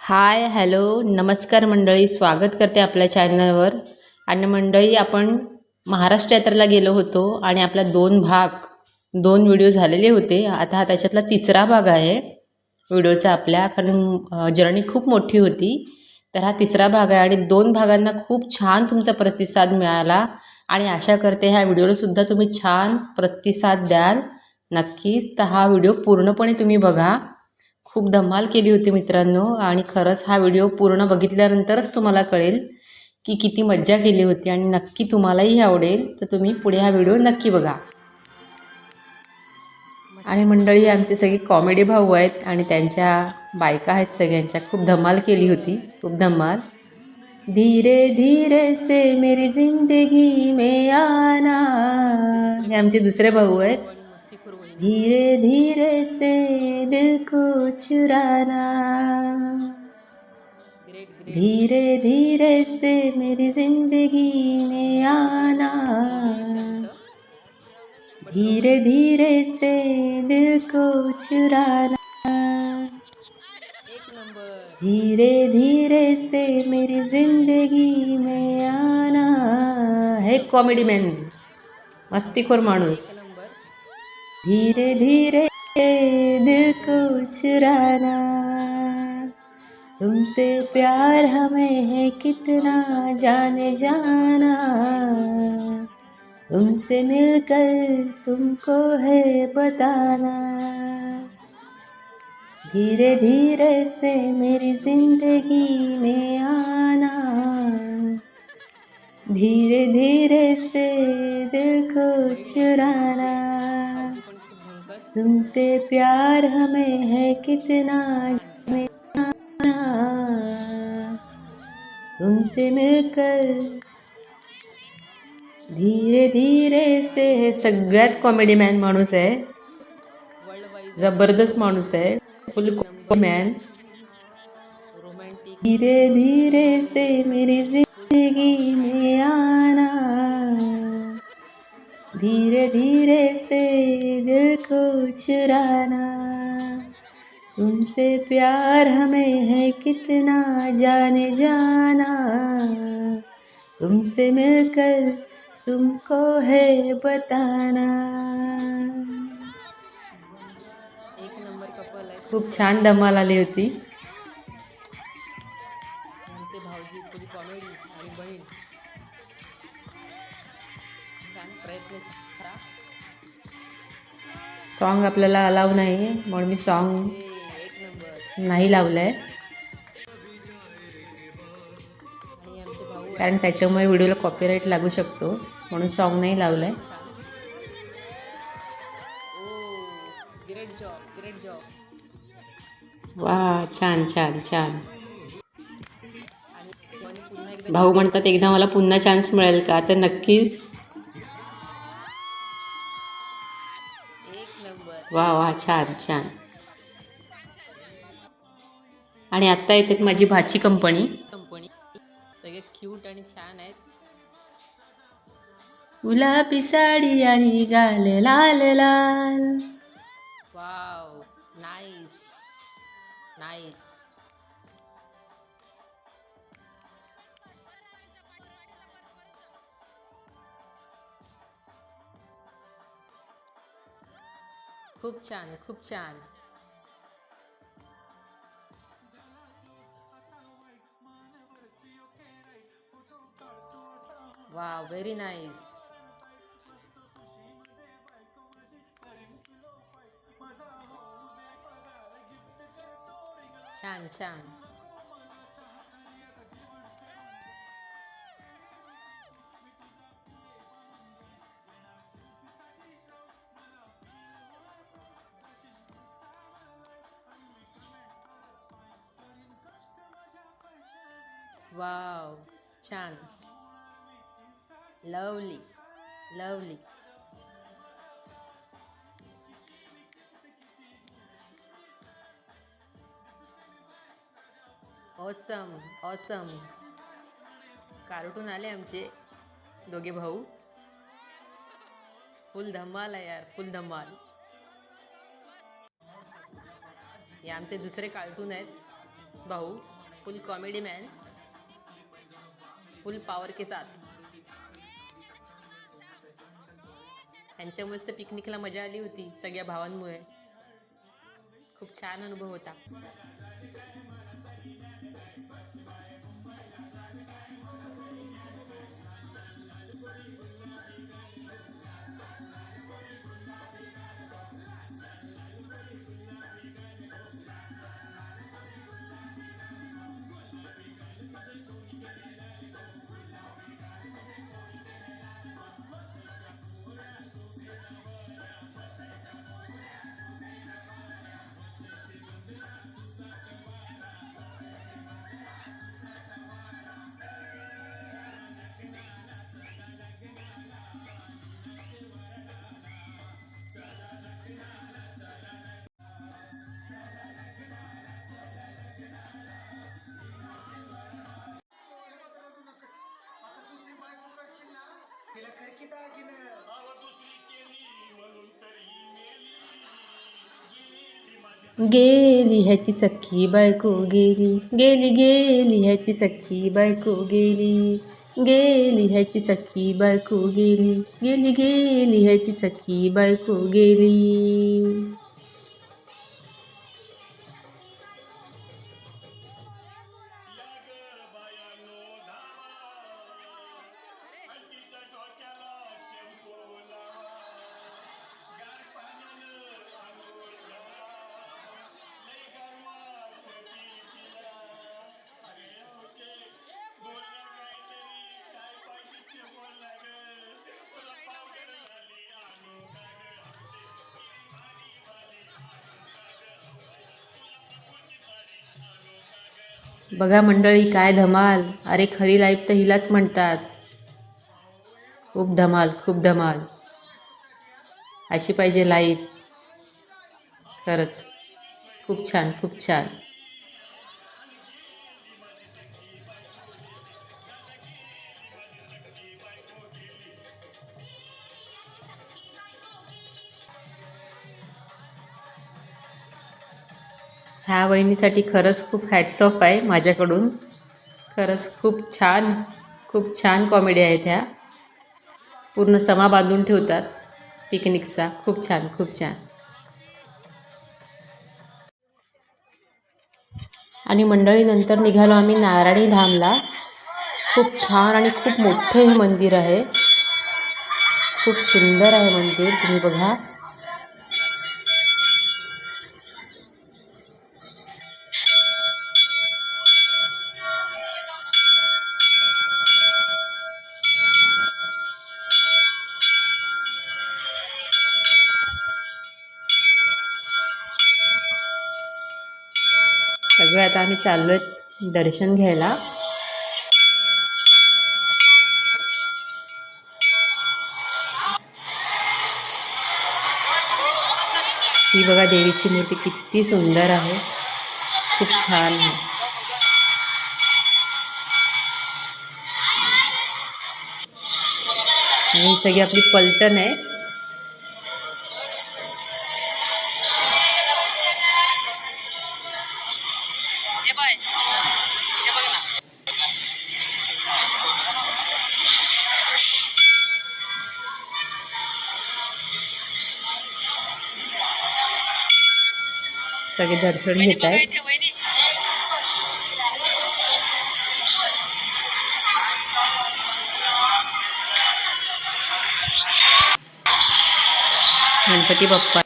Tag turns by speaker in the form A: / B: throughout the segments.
A: Hi hello नमस्कार मंडळी स्वागत करते आपल्या चॅनलवर. आणि मंडळी आपण महाराष्ट्र यात्रेला गेलो होतो आणि आपला दोन भाग दोन व्हिडिओ झालेले होते. आता हा त्याच्यातला तिसरा भाग आहे व्हिडिओचा आपल्या कारण जर्नी खूप मोठी होती. तर हा तिसरा भाग आहे आणि दोन भागांना खूप छान तुमचा प्रतिसाद मिळाला. आणि आशा करते ह्या व्हिडिओलासुद्धा तुम्ही छान प्रतिसाद द्याल. नक्कीच तर हा व्हिडिओ पूर्णपणे तुम्ही बघा. खूप धमाल केली होती मित्रांनो आणि खरंच हा व्हिडिओ पूर्ण बघितल्यानंतरच तुम्हाला कळेल की किती मज्जा केली होती आणि नक्की तुम्हालाही आवडेल. तर तुम्ही पुढे हा व्हिडिओ नक्की बघा. आणि मंडळी आमचे सगळे कॉमेडी भाऊ आहेत आणि त्यांच्या बायका आहेत सगळ्यांच्या. खूप धमाल केली होती. खूप धमाल. धीरे धीरे से मेरी जिंदगी में आना. हे आमचे दुसरे भाऊ आहेत. धीरे धीरे से दिल को चुराना। धीरे धीरे से मेरी जिंदगी में आना। धीरे धीरे से दिल को चुराना। धीरे धीरे से मेरी जिंदगी में आना। हे कॉमेडी मॅन मस्तीखोर माणूस। धीरे धीरे दिल को चुराना तुमसे प्यार हमें है कितना, जाने जाना। तुमसे मिलकर तुमको है बताना। धीरे धीरे से मेरी ज़िंदगी में आना। धीरे धीरे से दिल को चुराना तुमसे प्यार हमें है कितना तुमसे मिलकर धीरे धीरे से हे। सगळ्यात कॉमेडी मॅन माणूस आहे। ज़बरदस्त माणूस आहे। फुल मॅन धीरे धीरे से मेरी ज़िंदगी में आना। धीरे धीरे से दिल को चुराना। तुमसे प्यार हमें है कितना जाने जाना। तुमसे मिलकर तुमको है बताना।
B: एक नंबर कपल आहे
A: खूप छान धमाल आली होती.
B: आमचे भाऊजी थोडी कॉमेडी आणि बहीण. प्रयत्न करा.
A: सॉन्ग आपल्याला अलाव नाही म्हणून मी सॉन्ग नाही लावलं आहे कारण त्याच्यामुळे व्हिडिओला कॉपीराईट लागू शकतो म्हणून सॉन्ग नाही लावलं आहे वा छान छान छान. भाऊ म्हणतात एकदा मला पुन्हा चान्स मिळेल का? तर नक्कीच वा वा छान छान. आणि आत्ता येते माझी भाची कंपनी.
B: कंपनी. सगळे क्यूट आणि छान आहेत.
A: गुलाबी साडी आणि गाल लाल लाल.
B: खूप छान खूप छान. वाव व्हेरी नाईस छान छान. वाव छान lovely lovely awesome awesome cartoon आले आमचे. दोघे भाऊ. फुल धमाल आहे यार फुल धमाल. हे आमचे दुसरे कार्टून आहेत. भाऊ full comedy man full power के साथ. यांच्यामुळेच तर पिकनिकला मजा आली होती सगळ्या भावांमुळे. खूप छान अनुभव होता.
C: तिला खरकी दागिनं.
D: अव दुसरी केली म्हणून तरी मेली. गेली माझी
A: गेली ह्याची सख्खी बायको गेली. गेली गेली ह्याची सख्खी बायको गेली. गेली ह्याची सख्खी बायको गेली. गेली गेली ह्याची सख्खी बायको गेली. बघा मंडळी काय धमाल? अरे खरी लाईफ तर हिलाच म्हणतात. खूप धमाल खूप धमाल. अशी पाहिजे लाईफ खरंच. खूप छान खूप छान. ह्या वहिनीसाठी खरंच खूप हॅट्स ऑफ आहे माझ्याकडून. खरंच खूप छान खूप छान कॉमेडी आहेत ह्या. पूर्ण समा बांधून ठेवतात पिकनिकचा. खूप छान खूप छान. आणि मंडळीनंतर निघालो आम्ही नारायणी धामला. खूप छान आणि खूप मोठे हे मंदिर आहे. खूप सुंदर आहे मंदिर तुम्ही बघा. सगळे आता आम्ही चाललो आहेत दर्शन घ्यायला. ही बघा देवीची मूर्ती किती सुंदर आहे. खूप छान आहे. आणि ही सगळी आपली पलटण आहे. सगळे दर्शन घेत आहेत. गणपती बाप्पा.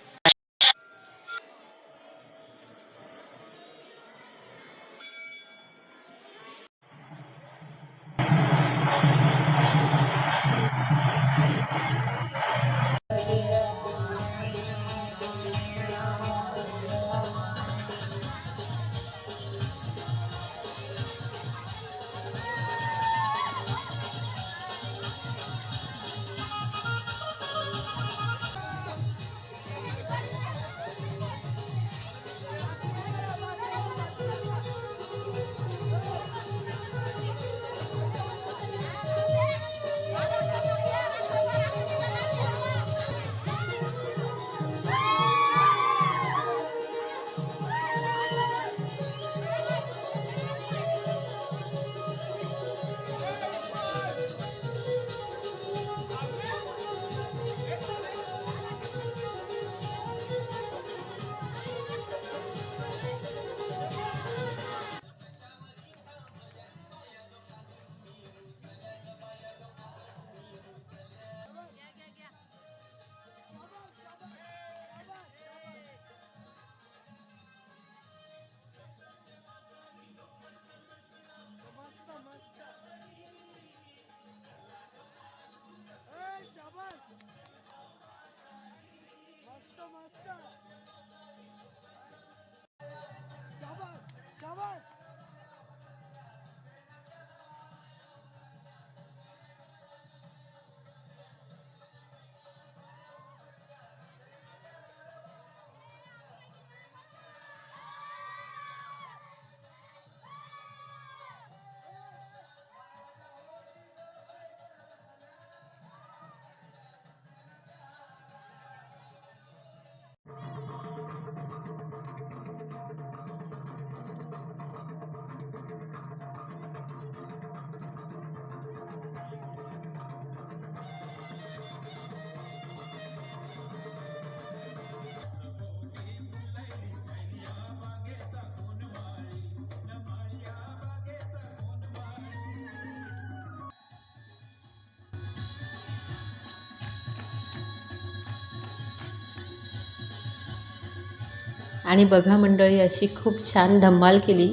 A: आणि बघा मंडळी अशी खूप छान धम्माल केली.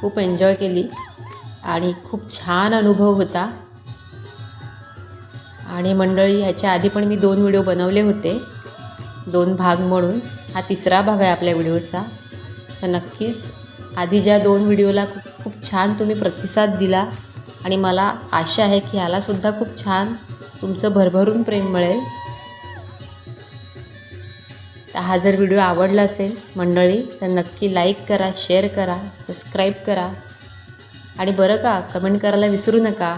A: खूप एन्जॉय केली. आणि खूप छान अनुभव होता. आणि मंडळी ह्याच्या आधी पण मी दोन व्हिडिओ बनवले होते. दोन भाग म्हणून. हा तिसरा भाग आहे आपल्या व्हिडिओचा. तर नक्कीच आधी ज्या दोन व्हिडिओला खूप खूप छान तुम्ही प्रतिसाद दिला आणि मला आशा आहे की ह्यालासुद्धा खूप छान तुमचं भरभरून प्रेम मिळेल. तर हा जर व्हिडिओ आवडला असेल मंडळी तर नक्की लाईक करा शेअर करा सबस्क्राईब करा. आणि बरं का कमेंट करायला विसरू नका.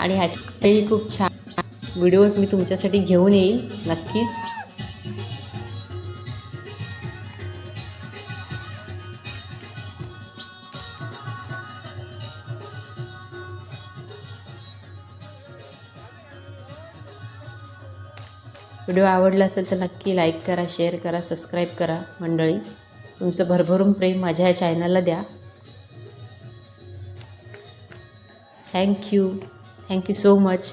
A: आणि ह्याच्याही खूप छान व्हिडिओज मी तुमच्यासाठी घेऊन येईल नक्कीच. व्हिडिओ आवडला असेल तर नक्की लाईक करा शेअर करा सबस्क्राईब करा मंडळी. तुमचं भरभरून प्रेम माझ्या या चॅनलला द्या. Thank you thank you so much